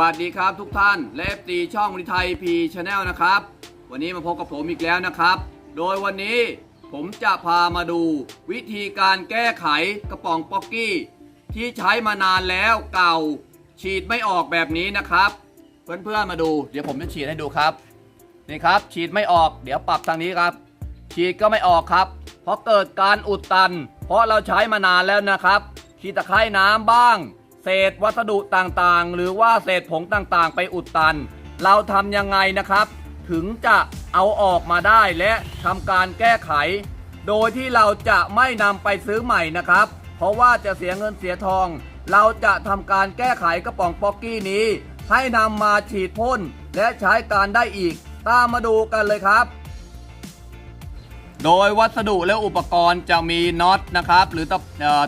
วัสดีครับทุกท่านแลฟตีช่องริไทยพีชาแนลนะครับ วันนี้มาพบกับผมอีกแล้วนะครับ โดยวันนี้ผมจะพามาดูวิธีการแก้ไขกระป๋องป๊อกกี้ ที่ใช้มานานแล้วเก่า ฉีดไม่ออกแบบนี้นะครับ เพื่อนๆมาดูเดี๋ยวผมจะฉีดให้ดูครับนี่ครับฉีดไม่ออกเดี๋ยวปรับทางนี้ครับ ฉีดก็ไม่ออกครับ เพราะเกิดการอุดตัน เพราะเราใช้มานานแล้วนะครับฉีดตะไคร่น้ำบ้าง เศษวัสดุต่างๆ หรือว่าเศษผงต่างๆ ไปอุดตัน เราทำยังไงนะครับ ถึงจะเอาออกมาได้และทำการแก้ไข โดยที่เราจะไม่นำไปซื้อใหม่นะครับ เพราะว่าจะเสียเงินเสียทอง เราจะทำการแก้ไขกระป๋องป๊อกกี้นี้ ให้นำมาฉีดพ่นและใช้การได้อีก ตามมาดูกันเลยครับโดยวัสดุและอุปกรณ์จะมีน็อตนะครับ หรือตะ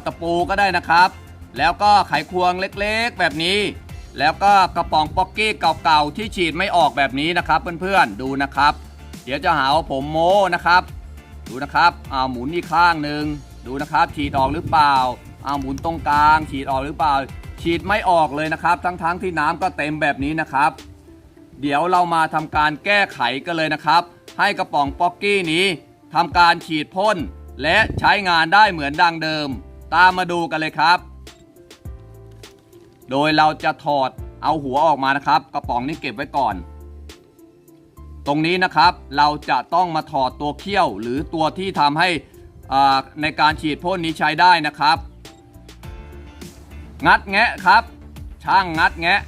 ตะปูก็ได้นะครับ แล้วก็ไขควงเล็กๆแบบนี้ แล้วก็กระป๋องป๊อกกี้เก่าๆที่ฉีดไม่ออกแบบนี้นะครับเพื่อนๆดูนะครับ เดี๋ยวจะหาว่าผมโม้นะครับ ดูนะครับเอาหมุนอีกข้างหนึ่งดูนะครับฉีดออกหรือเปล่าเอาหมุนตรงกลาง ฉีดออกหรือเปล่า ฉีดไม่ออกเลยนะครับ ทั้งๆที่น้ำก็เต็มแบบนี้นะครับ เดี๋ยวเรามาทำการแก้ไขกันเลยนะครับ ให้กระป๋องป๊อกกี้นี้ทำการฉีดพ่นและใช้งานได้เหมือนดังเดิม ตามมาดูกันเลยครับ โดยเราจะถอดเอาหัวออกมานะครับ กระป๋องนี้เก็บไว้ก่อน ตรงนี้นะครับเราจะต้องมาถอดตัวเขี้ยว หรือตัวที่ทำให้อ่าในการฉีดพ่นนี้ใช้ได้นะครับ งัดแงะครับ ช่างงัดแงะ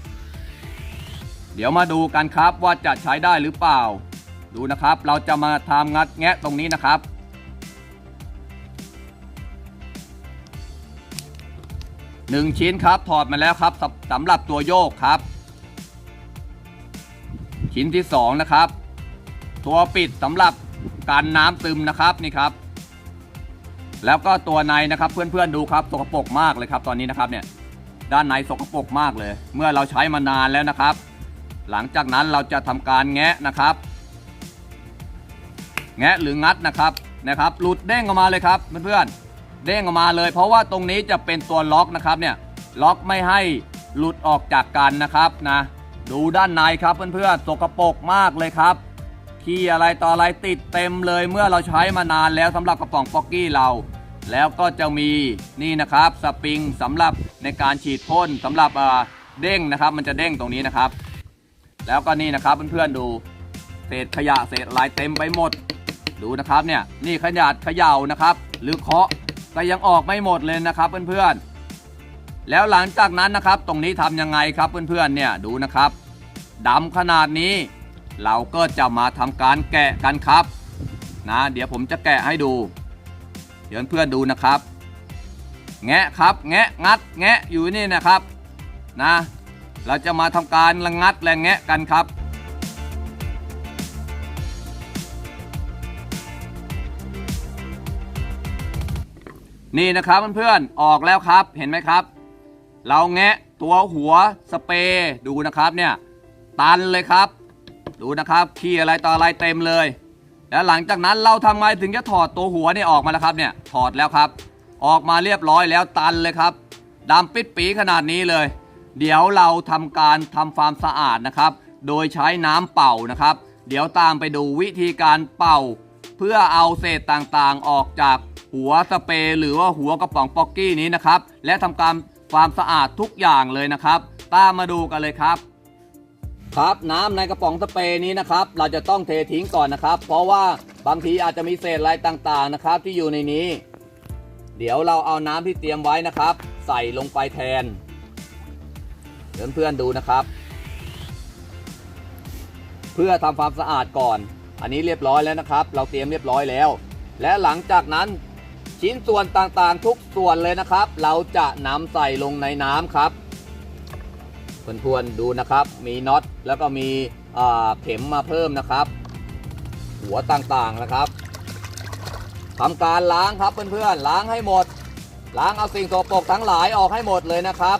เดี๋ยวมาดูกันครับว่าจะใช้ได้หรือเปล่า ดูนะครับ เราจะมาทำงัดแงะตรงนี้นะครับ หนึ่งชิ้นครับถอดมาแล้วครับสำสำหรับตัวโยกครับ ชิ้นที่สองนะครับ ตัวปิดสำหรับการน้ำซึมนะครับนี่ครับ แล้วก็ตัวในนะครับเพื่อนๆดูครับสกปรกมากเลยครับตอนนี้นะครับเนี่ยด้านในสกปรกมากเลย เมื่อเราใช้มานานแล้วนะครับ หลังจากนั้นเราจะทำการแงะนะครับ แงะหรืองัดนะครับนะครับ หลุดเด้งออกมาเลยครับเพื่อนๆ เด้งออกมาเลย เพราะว่าตรงนี้จะเป็นตัวล็อกนะครับเนี่ยล็อกไม่ให้หลุดออกจากกันนะครับนะดูด้านในครับเพื่อนๆสกปรกมากเลยครับขี้อะไรต่ออะไรติดเต็มเลยเมื่อเราใช้มานานแล้วสำหรับกระป๋องป๊อกกี้เรา แล้วก็จะมีนี่นะครับสปริงสำหรับในการฉีดพ่นสำหรับเด้งนะครับ มันจะเด้งตรงนี้นะครับ แล้วก็นี่นะครับเพื่อนๆดูเศษขยะเศษอะไรเต็มไปหมด ดูนะครับเนี่ยนี่ขนาดเขย่านะครับ หรือเคาะ ก็ยังออกไม่หมดเลยนะครับเพื่อนๆ แล้วหลังจากนั้นนะครับตรงนี้ทำยังไงครับเพื่อนๆเนี่ยดูนะครับดำขนาดนี้ เราก็จะมาทำการแกะกันครับนะเดี๋ยวผมจะแกะให้ดู เดี๋ยวเพื่อนๆดูนะครับ แงะครับแงะงัดแงะอยู่นี่นะครับนะเราจะมาทำการระงัดและแงะกันครับ นี่นะครับเพื่อนๆออกแล้วครับเห็นไหมครับ เราแงะตัวหัวสเปรย์ดูนะครับเนี่ยตันเลยครับ ดูนะครับขี้อะไรต่ออะไรเต็มเลย แล้วหลังจากนั้นเราทำไงถึงจะถอดตัวหัวนี่ออกมาแล้วครับเนี่ยถอดแล้วครับ ออกมาเรียบร้อยแล้วตันเลยครับดำปิดปีขนาดนี้เลย เดี๋ยวเราทำการทำความสะอาดนะครับ โดยใช้น้ำเป่านะครับ เดี๋ยวตามไปดูวิธีการเป่า เพื่อเอาเศษต่างๆออกจาก หัวสเปรย์หรือว่าหัวกระป๋องป๊อกกี้นี้นะครับ และทำการความสะอาดทุกอย่างเลยนะครับ ตามมาดูกันเลยครับ ครับน้ำในกระป๋องสเปรย์นี้นะครับ เราจะต้องเททิ้งก่อนนะครับ เพราะว่าบางทีอาจจะมีเศษอะไรต่างๆนะครับ ที่อยู่ในนี้ เดี๋ยวเราเอาน้ำที่เตรียมไว้นะครับ ใส่ลงไปแทนเพื่อนเพื่อนๆดูนะครับ เพื่อทำความสะอาดก่อน อันนี้เรียบร้อยแล้วนะครับ เราเตรียมเรียบร้อยแล้ว และหลังจากนั้น ชิ้นส่วนต่างๆ ทุกส่วนเลยนะครับ เราจะนำใส่ลงในน้ำครับเพื่อนๆดูนะครับ มีน็อตแล้วก็มีเข็มมาเพิ่มนะครับ หัวต่างๆนะครับทำการล้างครับเพื่อนๆล้างให้หมด ล้างเอาสิ่งสกปรกทั้งหลายออกให้หมดเลยนะครับ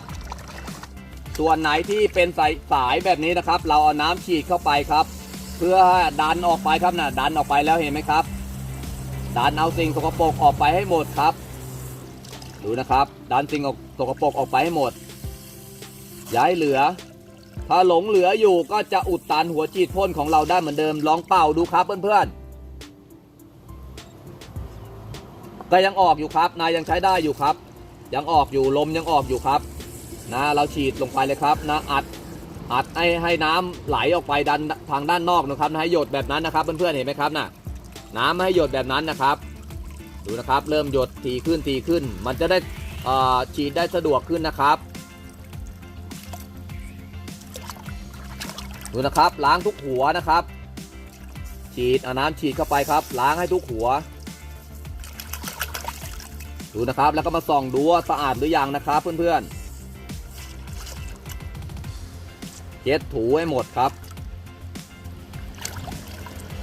ส่วนไหนที่เป็นสายสายแบบนี้นะครับ เราเอาน้ำฉีดเข้าไปครับ เพื่อดันออกไปครับนะดันออกไปแล้วเห็นไหมครับ ดันเอาสิ่งสกปรกออกไปให้หมดครับ ดูนะครับ ดันสิ่งสกปรกออกไปให้หมดย่าให้เหลือ ถ้าหลงเหลืออยู่ก็จะอุดตันหัวฉีดพ่นของเราได้เหมือนเดิมลองเป่าดูครับเพื่อนๆก็ยังออกอยู่ครับ นายยังใช้ได้อยู่ครับ ยังออกอยู่ลมยังออกอยู่ครับนะเราฉีดลงไปเลยครับนะอัดอัดให้ให้น้ำไหลออกไปดันทางด้านนอกนะครับนะให้หยดแบบนั้นนะครับเพื่อนๆเห็นไหมครับน่ะ น้ำให้หยดแบบนั้นนะครับ ดูนะครับเริ่มหยดทีขึ้นทีขึ้น มันจะได้อ่อฉีดได้สะดวกขึ้นนะครับดูนะครับล้างทุกหัวนะครับ ฉีดเอาน้ำฉีดเข้าไปครับ ล้างให้ทุกหัว ดูนะครับแล้วก็มาส่องดูว่าสะอาดหรือยังนะครับเพื่อนๆเช็ดถูให้หมดครับ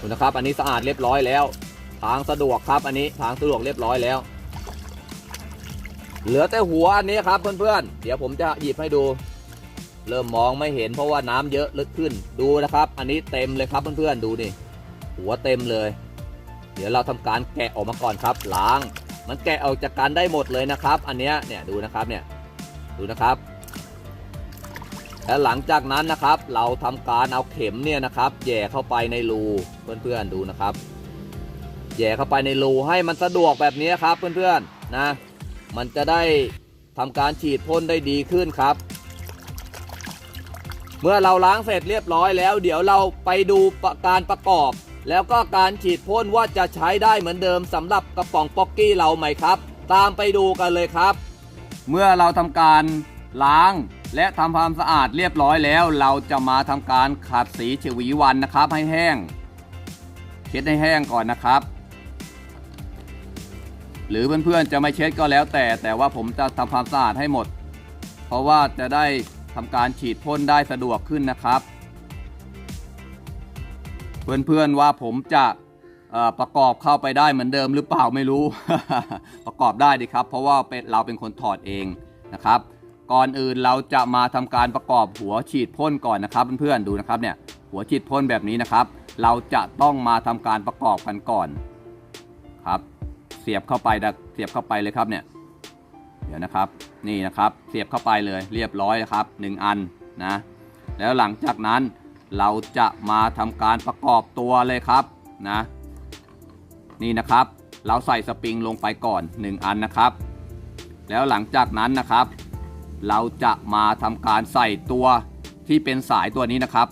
ดูนะครับ อันนี้สะอาดเรียบร้อยแล้ว ทางสะดวกครับ อันนี้ทางสะดวกเรียบร้อยแล้ว เหลือแต่หัวอันนี้ครับเพื่อนๆ เดี๋ยวผมจะหยิบให้ดู เริ่มมองไม่เห็นเพราะว่าน้ำเยอะลึกขึ้น ดูนะครับ อันนี้เต็มเลยครับเพื่อนๆ ดูนี่ หัวเต็มเลย เดี๋ยวเราทำการแกะออกมาก่อนครับ ล้าง มันแกะออกจากกันได้หมดเลยนะครับ อันเนี้ยเนี่ยดูนะครับเนี่ย ดูนะครับ และหลังจากนั้นนะครับ เราทำการเอาเข็มเนี่ยนะครับแย่เข้าไปในรูเพื่อนๆดูนะครับแย่เข้าไปในรูให้มันสะดวกแบบนี้ครับเพื่อนๆนะมันจะได้ทำการฉีดพ่นได้ดีขึ้นครับ เมื่อเราล้างเสร็จเรียบร้อยแล้ว เดี๋ยวเราไปดูประการประกอบ แล้วก็การฉีดพ่นว่าจะใช้ได้เหมือนเดิมสำหรับกระป๋องป๊อกกี้เราไหมครับ ตามไปดูกันเลยครับ เมื่อเราทำการล้าง และทำความสะอาดเรียบร้อยแล้ว เราจะมาทำการขัดสีฉวีวันนะครับ ให้แห้งเช็ดให้แห้งก่อนนะครับ หรือเพื่อนๆจะไม่เช็ดก็แล้วแต่ แต่ว่าผมจะทำความสะอาดให้หมด เพราะว่าจะได้ทำการฉีดพ่นได้สะดวกขึ้นนะครับ เพื่อนๆว่าผมจะประกอบเข้าไปได้เหมือนเดิมหรือเปล่าไม่รู้ ประกอบได้ดีครับ เพราะว่าเป็นเราเป็นคนถอดเองนะครับ ก่อนอื่นเราจะมาทำการประกอบหัวฉีดพ่นก่อนนะครับเพื่อนๆดูนะครับเนี่ยหัวฉีดพ่นแบบนี้นะครับ เราจะต้องมาทำการประกอบกันก่อนครับ เสียบเข้าไปเสียบเข้าไปเลยครับเนี่ยเดี๋ยวนะครับนี่นะครับเสียบเข้าไปเลยเรียบร้อยนะครับ 1 อันนะแล้วหลังจากนั้นเราจะมาทำการประกอบตัวเลยครับนะนี่นะครับ เราใส่สปริงลงไปก่อน 1 อันนะครับ แล้วหลังจากนั้นนะครับ เราจะมาทำการใส่ตัวที่เป็นสายตัวนี้นะครับ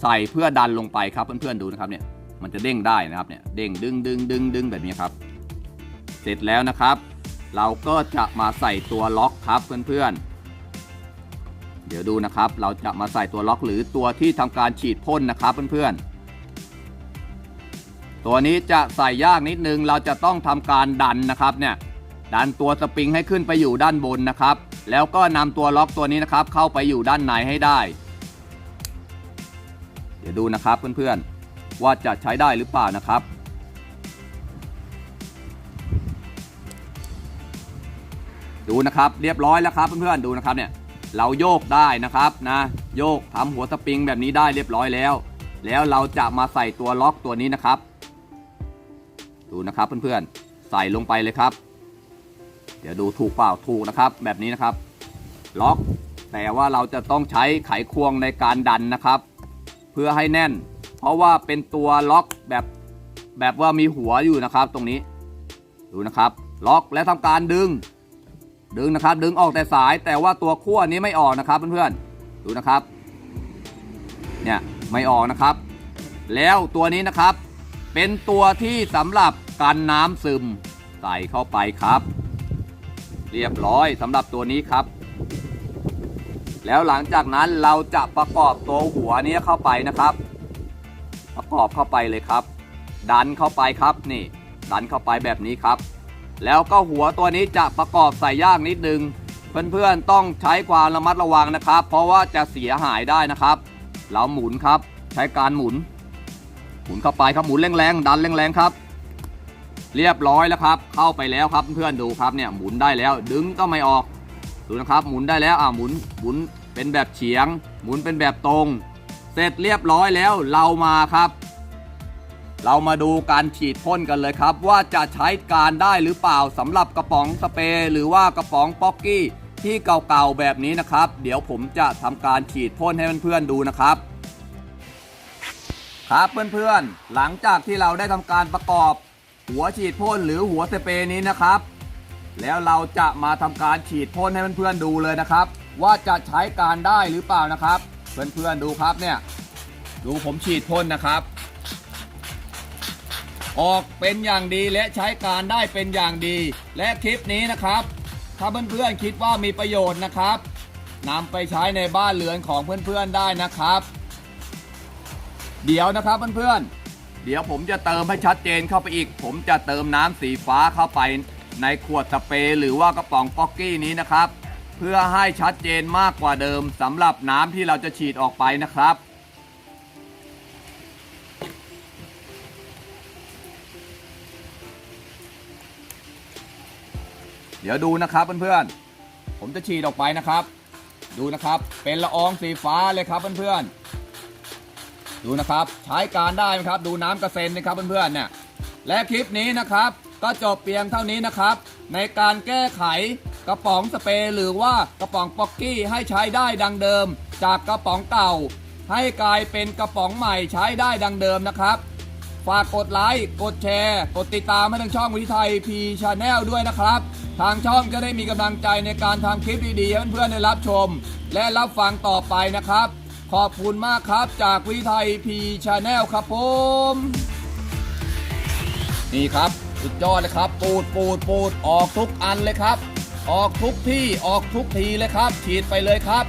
ใส่เพื่อดันลงไปครับเพื่อนๆดูนะครับเนี่ยมันจะเด้งได้นะครับเนี่ยเด้งดึงดึงดึงดึงแบบนี้ครับ เสร็จแล้วนะครับ เราก็จะมาใส่ตัวล็อกครับเพื่อนๆ เดี๋ยวดูนะครับ เราจะมาใส่ตัวล็อกหรือตัวที่ทำการฉีดพ่นนะครับเพื่อนๆ ตัวนี้จะใส่ยากนิดนึงเราจะต้องทำการดันนะครับเนี่ยดันตัวสปริงให้ขึ้นไปอยู่ด้านบนนะครับ แล้วก็นำตัวล็อกตัวนี้นะครับ เข้าไปอยู่ด้านในให้ได้ เดี๋ยวดูนะครับเพื่อนๆ ว่าจะใช้ได้หรือเปล่านะครับ ดูนะครับเรียบร้อยแล้วครับเพื่อนๆดูนะครับเนี่ยเราโยกได้นะครับนะโยกทำหัวสปริงแบบนี้ได้เรียบร้อยแล้ว แล้วเราจะมาใส่ตัวล็อกตัวนี้นะครับ ดูนะครับเพื่อนๆใส่ลงไปเลยครับ เดี๋ยวดูถูกเปล่าถูกนะครับ แบบนี้นะครับ ล็อก แต่ว่าเราจะต้องใช้ไขควงในการดันนะครับ เพื่อให้แน่น เพราะว่าเป็นตัวล็อกแบบแบบว่ามีหัวอยู่นะครับ ตรงนี้ ดูนะครับ ล็อกและทำการดึง ดึงนะครับ ดึงออกแต่สาย แต่ว่าตัวขั้วนี้ไม่ออกนะครับเพื่อนๆ ดูนะครับ เนี่ยไม่ออกนะครับ แล้วตัวนี้นะครับ เป็นตัวที่สำหรับกันน้ำซึมใส่เข้าไปครับ เรียบร้อยสำหรับตัวนี้ครับ แล้วหลังจากนั้นเราจะประกอบตัวหัวนี้เข้าไปนะครับ ประกอบเข้าไปเลยครับ ดันเข้าไปครับนี่ ดันเข้าไปแบบนี้ครับ แล้วก็หัวตัวนี้จะประกอบใส่ยากนิดนึง เพื่อนๆต้องใช้ความระมัดระวังนะครับ เพราะว่าจะเสียหายได้นะครับ เราหมุนครับ ใช้การหมุน หมุนเข้าไปครับหมุนแรงๆดันแรงๆครับ เรียบร้อยแล้วครับ เข้าไปแล้วครับเพื่อนดูครับเนี่ยหมุนได้แล้วดึงก็ไม่ออกดูนะครับหมุนได้แล้วอ่าหมุนหมุนเป็นแบบเฉียง หมุนเป็นแบบตรง เสร็จเรียบร้อยแล้วเรามาครับ เรามาดูการฉีดพ่นกันเลยครับ ว่าจะใช้การได้หรือเปล่าสำหรับกระป๋องสเปรย์หรือว่ากระป๋องป๊อกกี้ที่เก่าๆแบบนี้นะครับ เดี๋ยวผมจะทำการฉีดพ่นให้เพื่อนๆดูนะครับครับเพื่อนๆ หลังจากที่เราได้ทำการประกอบ หัวฉีดพ่นหรือหัวสเปรย์นี้นะครับ แล้วเราจะมาทำการฉีดพ่นให้เพื่อนๆดูเลยนะครับ ว่าจะใช้การได้หรือเปล่านะครับ เพื่อนๆดูครับเนี่ย ดูผมฉีดพ่นนะครับ ออกเป็นอย่างดีและใช้การได้เป็นอย่างดี และคลิปนี้นะครับ ถ้าเพื่อนๆคิดว่ามีประโยชน์นะครับนำไปใช้ในบ้านเรือนของเพื่อนๆได้นะครับ เดี๋ยวนะครับเพื่อนๆ เดี๋ยวผมจะเติมให้ชัดเจนเข้าไปอีก ผมจะเติมน้ำสีฟ้าเข้าไป ในขวดสเปรย์หรือว่ากระป๋องป๊อกกี้นี้นะครับ เพื่อให้ชัดเจนมากกว่าเดิมสำหรับน้ำที่เราจะฉีดออกไปนะครับเดี๋ยวดูนะครับเพื่อนๆ ผมจะฉีดออกไปนะครับ ดูนะครับ เป็นละอองสีฟ้าเลยครับเพื่อนๆ ดูนะครับ ใช้การได้ไหมครับ ดูน้ำกระเซ็นนะครับเพื่อนๆเนี่ยและคลิปนี้นะครับ ก็จบเพียงเท่านี้นะครับ ในการแก้ไขกระป๋องสเปรย์หรือว่ากระป๋องป๊อกกี้ให้ใช้ได้ดังเดิม จากกระป๋องเก่า ให้กลายเป็นกระป๋องใหม่ใช้ได้ดังเดิมนะครับ ฝากกดไลค์กดแชร์ กดติดตามให้ทางช่องวิทยไทยพีชาแนลด้วยนะครับ ทางช่องจะได้มีกำลังใจในการทำคลิปดีๆให้เพื่อนๆได้รับชม และรับฟังต่อไปนะครับ ขอบคุณมากครับจากวิไทยพีชาแนลครับผม นี่ครับสุดยอดเลยครับปูดปูดปูดออกทุกอันเลยครับ ออกทุกที่ออกทุกทีเลยครับ ฉีดไปเลยครับ